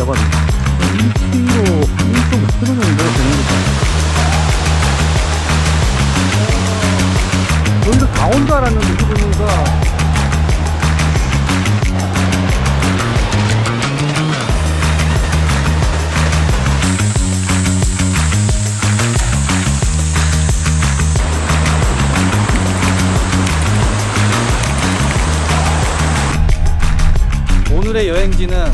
하려고 합니다. 2kg, 1.5kg 정도 되는 다온줄 알았는데, 보니까. 오늘의 여행지는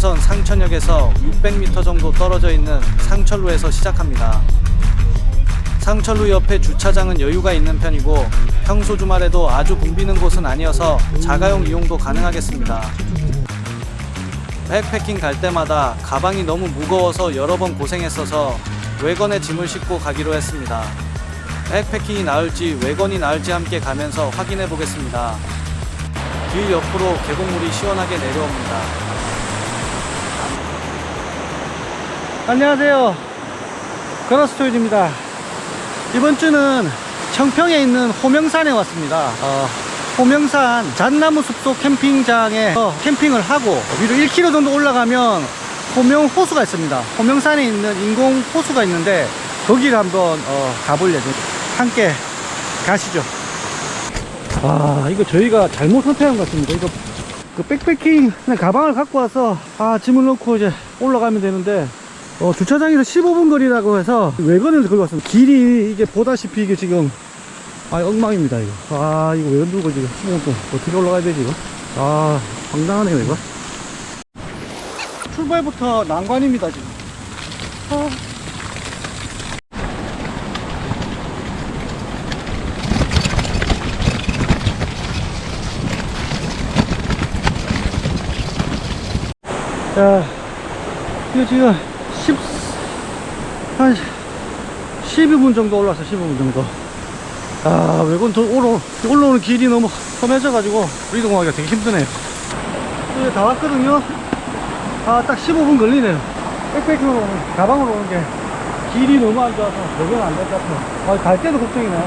경춘선 상천역에서 600m 정도 떨어져 있는 상철로에서 시작합니다. 상철로 옆에 주차장은 여유가 있는 편이고 평소 주말에도 아주 붐비는 곳은 아니어서 자가용 이용도 가능하겠습니다. 백패킹 갈 때마다 가방이 너무 무거워서 여러 번 고생했어서 외건에 짐을 싣고 가기로 했습니다. 백패킹이 나을지 외건이 나을지 함께 가면서 확인해 보겠습니다. 길 옆으로 계곡물이 시원하게 내려옵니다. 안녕하세요. 거러스토일입니다. 이번 주는 청평에 있는 호명산에 왔습니다. 어, 호명산 잣나무 숲속 캠핑장에 캠핑을 하고 위로 1km 정도 올라가면 호명 호수가 있습니다. 호명산에 있는 인공 호수가 있는데 거기를 한번 어, 가볼 예정입니다. 함께 가시죠. 아 이거 저희가 잘못 선택한 것 같습니다. 이거 그 백패킹 가방을 갖고 와서 아 짐을 넣고 이제 올라가면 되는데 어, 주차장에서 15분 거리라고 해서 외건에서 걸고 왔습니다. 길이 이게 보다시피 이게 지금 아 엉망입니다 이거. 아 이거 왜 누고 지금 15분 동안 어떻게 올라가야 되지 이거? 아 황당하네요 이거. 출발부터 난관입니다 지금. 아. 자, 이거 지금 10, 한 12분 정도 올라왔어, 12분 정도. 아, 더 올라, 올라오는 길이 너무 험해져 가지고, 이동하기가 되게 힘드네요. 이제 다 왔거든요. 아, 딱 15분 걸리네요. 백패킹으로 오는, 가방으로 오는 게 길이 너무 안 좋아서, 적용 안될 것 같아요. 아, 갈 때도 걱정이네.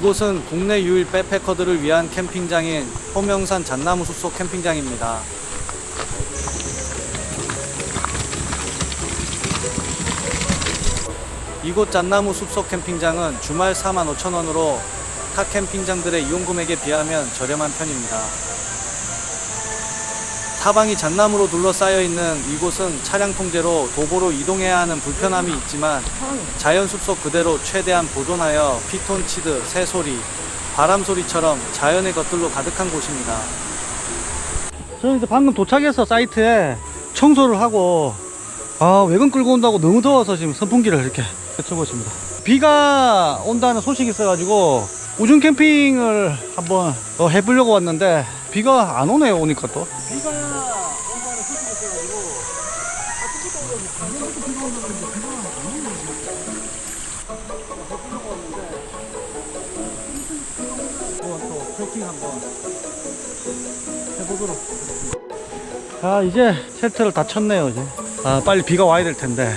이곳은 국내 유일 백패커들을 위한 캠핑장인 호명산 잣나무 숲속 캠핑장입니다. 이곳 잣나무 숲속 캠핑장은 주말 45,000원으로 타 캠핑장들의 이용 금액에 비하면 저렴한 편입니다. 사방이 잣나무로 둘러싸여 있는 이곳은 차량 통제로 도보로 이동해야 하는 불편함이 있지만 자연 숲속 그대로 최대한 보존하여 피톤치드, 새소리, 바람 소리처럼 자연의 것들로 가득한 곳입니다. 저는 이제 방금 도착해서 사이트에 청소를 하고 아 외근 끌고 온다고 너무 더워서 지금 선풍기를 이렇게 펼쳐고 있습니다 비가 온다는 소식이 있어가지고 우중 캠핑을 한번 어, 해보려고 왔는데 비가 안 오네요 오니까 또. 비가 온다는 소식이 있어가지고. 한번 또 트레킹 한번 해보도록 아 이제 텐트를 다 쳤네요 이제. 아 빨리 비가 와야 될 텐데.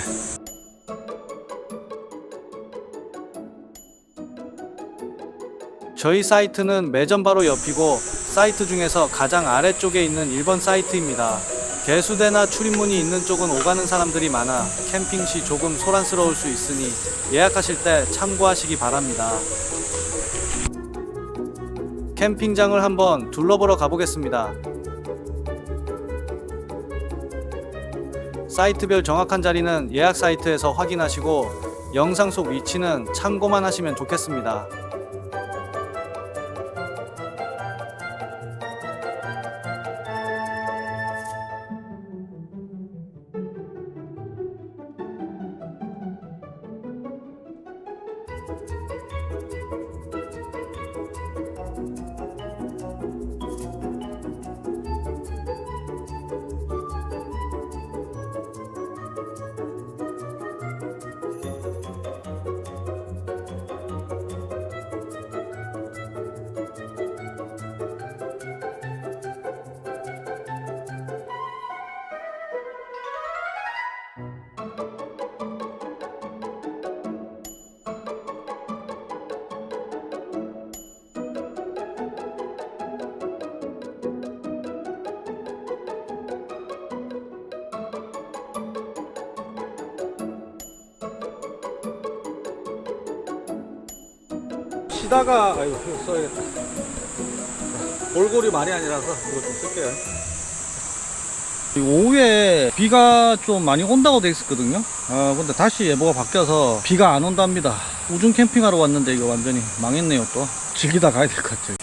저희 사이트는 매점 바로 옆이고 사이트 중에서 가장 아래쪽에 있는 1번 사이트입니다. 개수대나 출입문이 있는 쪽은 오가는 사람들이 많아 캠핑 시 조금 소란스러울 수 있으니 예약하실 때 참고하시기 바랍니다. 캠핑장을 한번 둘러보러 가보겠습니다. 사이트별 정확한 자리는 예약 사이트에서 확인하시고 영상 속 위치는 참고만 하시면 좋겠습니다. 쉬다가 아이고 써야겠다. 골골이 말이 아니라서 이거 좀 쓸게요. 이 오후에 비가 좀 많이 온다고 돼 있었거든요. 아 근데 다시 예보가 바뀌어서 비가 안 온답니다. 우중 캠핑하러 왔는데 이거 완전히 망했네요 또. 즐기다 가야 될 것 같아요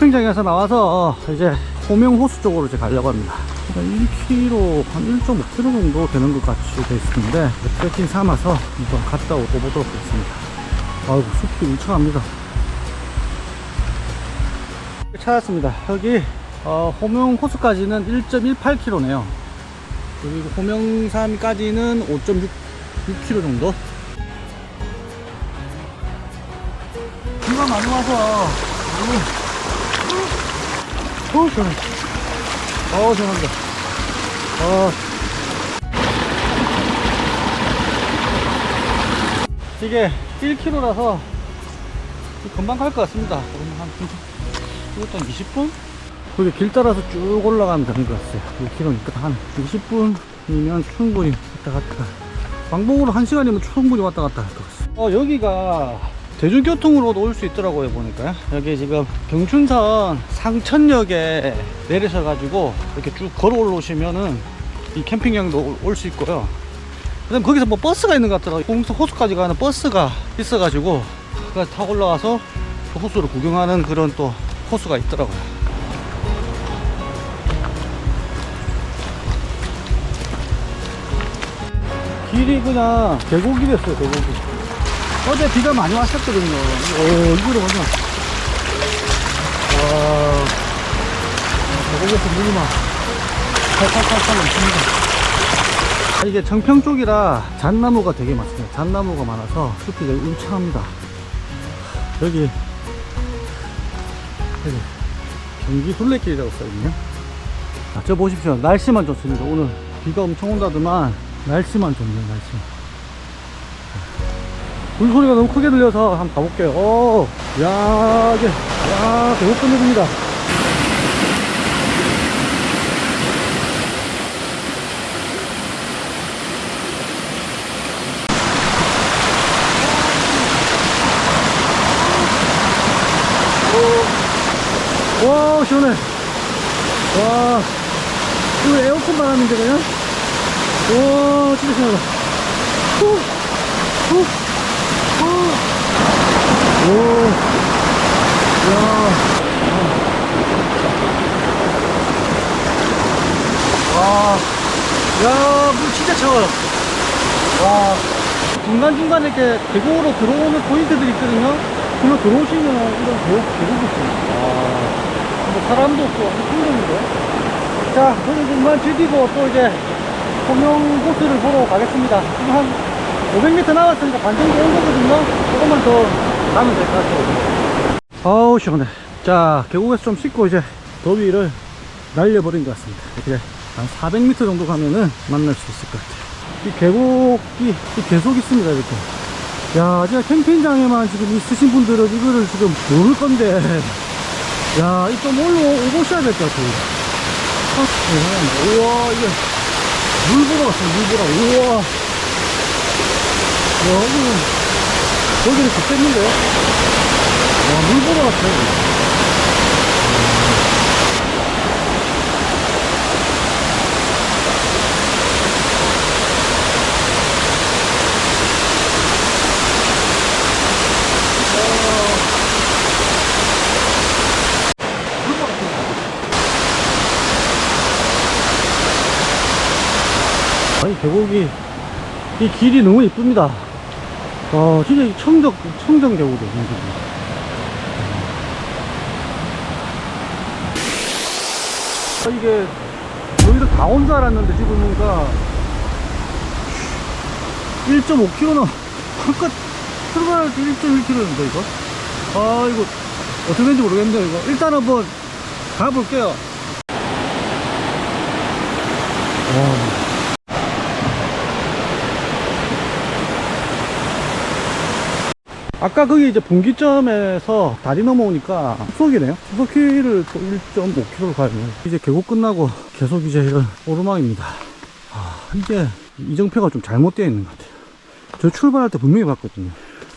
캠핑장에서 나와서 이제 호명호수 쪽으로 이제 가려고 합니다. 1km, 한 1.5km 정도 되는 것 같이 돼 있는데 트레킹 삼아서 한번 갔다 오고 보도록 하겠습니다. 아이고 숲이 울창합니다. 찾았습니다. 여기 어, 호명호수까지는 1.18km네요. 그리고 호명산까지는 5.6km 정도. 비가 많이 와서 어우 시원해. 어우 시원합니다 어. 이게 1km라서 금방 갈 것 같습니다. 한 이것도 한 20분? 그게 길 따라서 쭉 올라가면 되는 것 같아요. 1km니까 한 20분이면 충분히 왔다 갔다. 왕복으로 1시간이면 충분히 왔다 갔다 할 것 같습니다. 어 여기가 대중교통으로도 올 수 있더라고요 보니까 여기 지금 경춘선 상천역에 내리셔 가지고 이렇게 쭉 걸어 올라오시면은 이 캠핑장도 올 수 있고요. 그다음 거기서 뭐 버스가 있는 것 같더라고요. 공서 호수까지 가는 버스가 있어 가지고 그거 타고 올라와서 그 호수를 구경하는 그런 또 호수가 있더라고요. 길이 그냥 계곡이 됐어요 계곡이 어제 비가 많이 왔었거든요. 오, 이거를 완전. 와. 계곡에서 물이 막 팔팔팔팔 넘칩니다. 아, 이게 정평 쪽이라 잣나무가 되게 많습니다. 잣나무가 많아서 숲이 되게 울창합니다. 여기, 여기 경기 둘레길이라고 써있네요. 아, 저 보십시오. 날씨만 좋습니다. 오늘 비가 엄청 온다더만 날씨만 좋네요, 날씨. 물소리가 너무 크게 들려서 한번 가볼게요. 오, 야, 이게, 야, 배고 끝내줍니다. 오, 와, 시원해. 와, 이거 에어컨 바람인데, 그냥? 와, 진짜 시원하다. 후, 후. 와, 야, 물 진짜 차워요. 와, 중간중간에 이렇게 계곡으로 들어오는 포인트들이 있거든요. 그로 들어오시면 이런 계곡, 계곡이 있습니다. 와, 뭐 사람도 없고 아주 풍경인데. 자, 저는 좀만 즐기고 또 이제 호명 코스를 보러 가겠습니다. 지금 한 500m 남았으니까 반 정도 온 거거든요. 조금만 더 가면 될 것 같아요. 아우, 시원해. 자, 계곡에서 좀 씻고 이제 더위를 날려버린 것 같습니다. 이제 한 400m 정도 가면은 만날 수 있을 것 같아요. 이 계곡이 이 계속 있습니다, 이렇게. 야, 제가 캠핑장에만 지금 있으신 분들은 이거를 지금 모를 건데. 야, 이 좀 올라오셔야 될 것 같아요. 아, 우와, 이게 물 보러 왔어요, 물 보러. 우와. 여기, 거기는 급했는데. 와 물보다 같아. 아니 계곡이 이 길이 너무 이쁩니다. 아, 진짜 이 청정, 청정 계곡이에요, 여기. 아, 이게, 여기서 다 온 줄 알았는데, 지금 보니까, 1.5km는, 한껏 출발할 때 1.1km인데, 이거? 아, 이거, 어떻게 된지 모르겠네요, 이거. 일단 한번 가볼게요. 와. 아까 거기 이제 분기점에서 다리 넘어오니까 수석이네요. 수석길을 또 1.5km로 가야네요. 이제 계곡 끝나고 계속 이제 이런 오르막입니다. 아, 이게 이정표가 좀 잘못되어 있는 것 같아요. 저 출발할 때 분명히 봤거든요.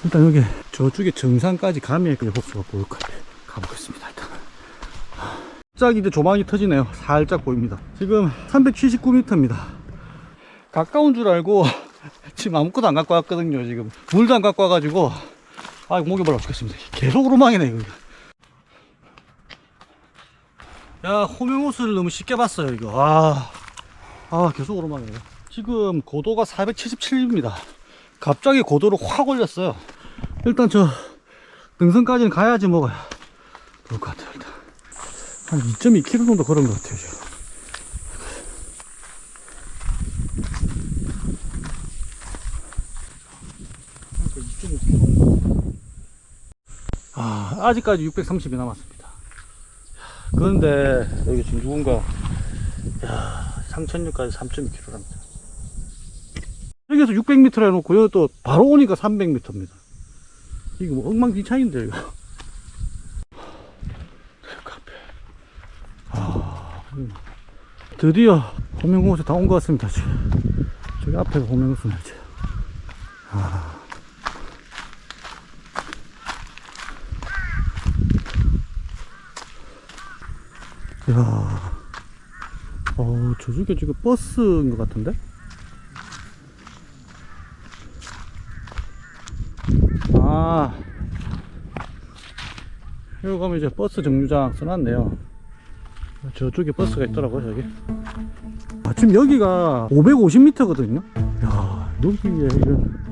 일단 여기 저쪽에 정상까지 가면 계곡수가 보일 것 같아요. 가보겠습니다, 일단. 살짝 이제 조망이 터지네요. 살짝 보입니다. 지금 379m입니다. 가까운 줄 알고 지금 아무것도 안 갖고 왔거든요. 지금 물도 안 갖고 와가지고 아 목이 말라 죽겠습니다. 계속 오르막이네 이거. 야 호명호수를 너무 쉽게 봤어요 이거. 아, 아 계속 오르막이네요. 지금 고도가 477입니다. 갑자기 고도를 확 올렸어요. 일단 저 등선까지는 가야지 뭐가 좋을 것 같아요. 일단. 한 2.2km 정도 걸은 것 같아요, 지금. 그러니까 2.5km. 아, 아직까지 630이 남았습니다. 그런데 여기 지금 누군가, 야, 상천역까지 3.2km랍니다. 여기서 600m를 해놓고 여기 또 바로 오니까 300m입니다. 이거 뭐 엉망진창인데, 이거. 카페. 아, 음. 드디어 호명호수 다온 것 같습니다. 지금. 저기 앞에가 호명호수네, 이제. 아. 야 어, 저쪽에 지금 버스인 것 같은데? 아. 여기 가면 이제 버스 정류장 써놨네요. 저쪽에 버스가 있더라고요, 저기. 아, 지금 여기가 550m거든요? 야, 여기에 이런.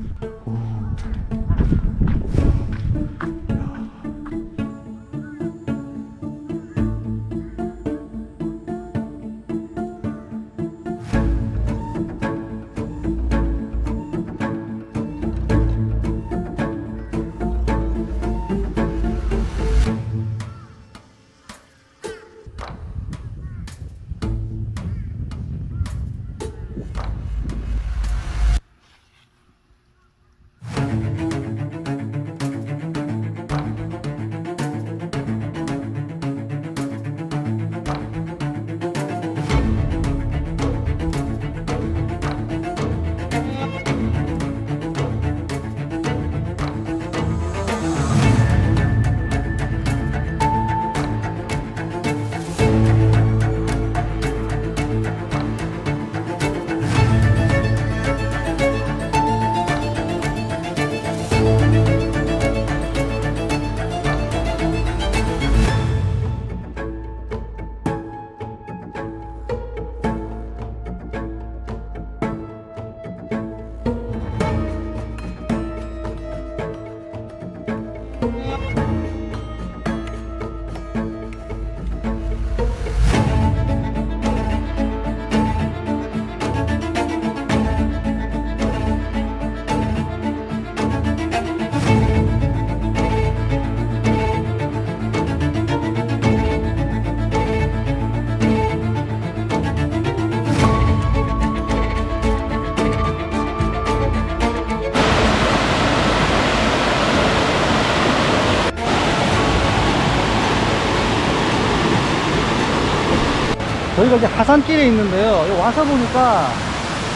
가 이제 하산길에 있는데요. 여기 와서 보니까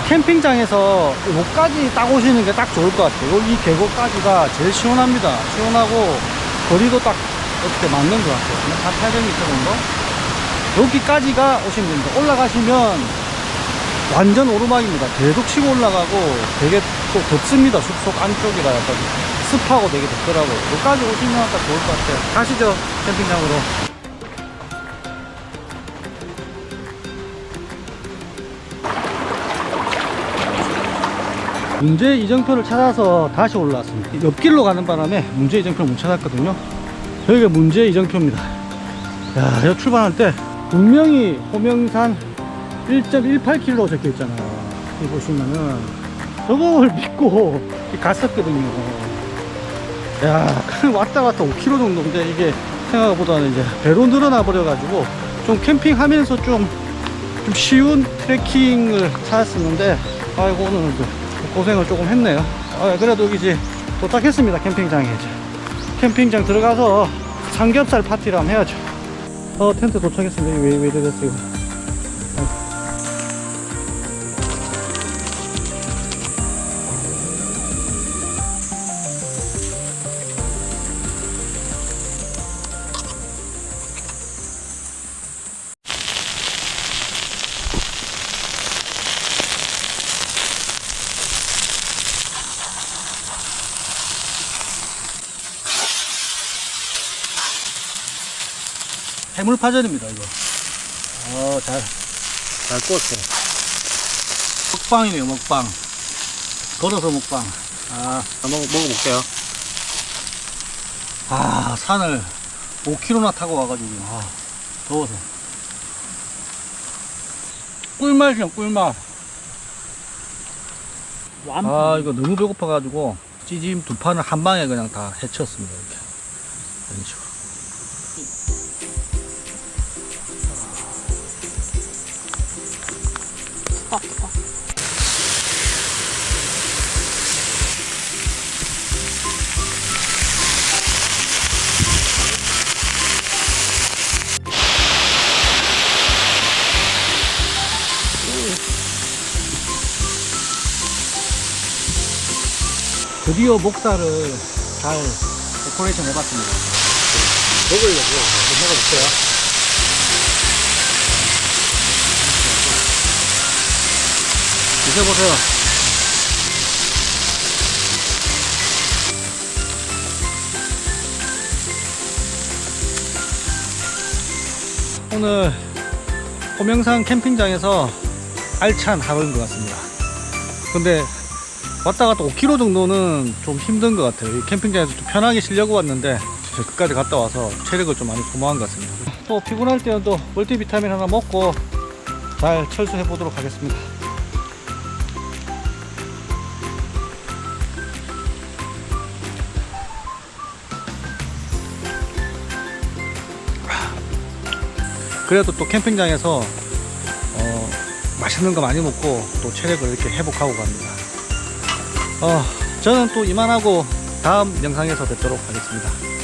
캠핑장에서 이 목까지 딱 오시는 게 딱 좋을 것 같아요. 이 계곡까지가 제일 시원합니다. 시원하고 거리도 딱 어떻게 맞는 것 같아요. 한 800m 정도? 여기까지가 오시면 됩니다. 올라가시면 완전 오르막입니다. 계속 치고 올라가고 되게 또 덥습니다. 숲속 안쪽이라 약간 습하고 되게 덥더라고요. 여기까지 오시면 딱 좋을 것 같아요. 가시죠. 캠핑장으로. 문제 이정표를 찾아서 다시 올라왔습니다. 옆길로 가는 바람에 문제 이정표를 못 찾았거든요. 여기가 문제 이정표입니다. 야, 여기 출발할 때 분명히 호명산 1.18km 적혀 있잖아요. 여기 보시면은 저걸 믿고 갔었거든요. 야, 왔다 갔다 5km 정도인데 이게 생각보다는 이제 배로 늘어나 버려 가지고 좀 캠핑하면서 좀, 좀 쉬운 트레킹을 찾았었는데 아이고 오늘은 또 고생을 조금 했네요. 아, 그래도 여기 이제 도착했습니다. 캠핑장에. 캠핑장 들어가서 삼겹살 파티를 한번 해야죠. 어, 텐트 도착했습니다. 왜, 왜 이랬어, 이거. 해물파전입니다, 이거. 어, 잘, 잘 구웠어요. 먹방이네요, 먹방. 걸어서 먹방. 아, 먹, 먹어볼게요. 아, 산을 5km나 타고 와가지고, 아, 더워서. 꿀맛이야, 꿀맛. 아, 이거 너무 배고파가지고, 찌짐 두 판을 한 방에 그냥 다 해쳤습니다, 이렇게. 이런 식으로. 드디어 목살을 잘 데코레이션 해봤습니다. 먹으려고. 한번 먹어볼게요. 드셔보세요. 오늘 호명산 캠핑장에서 알찬 하루인 것 같습니다. 근데 왔다 갔다 5km 정도는 좀 힘든 것 같아요. 이 캠핑장에서 좀 편하게 쉬려고 왔는데 끝까지 갔다 와서 체력을 좀 많이 소모한 것 같습니다. 또 피곤할 때는 또 멀티비타민 하나 먹고 잘 철수해 보도록 하겠습니다. 그래도 또 캠핑장에서 어, 맛있는 거 많이 먹고 또 체력을 이렇게 회복하고 갑니다. 어, 저는 또 이만하고 다음 영상에서 뵙도록 하겠습니다. 끝.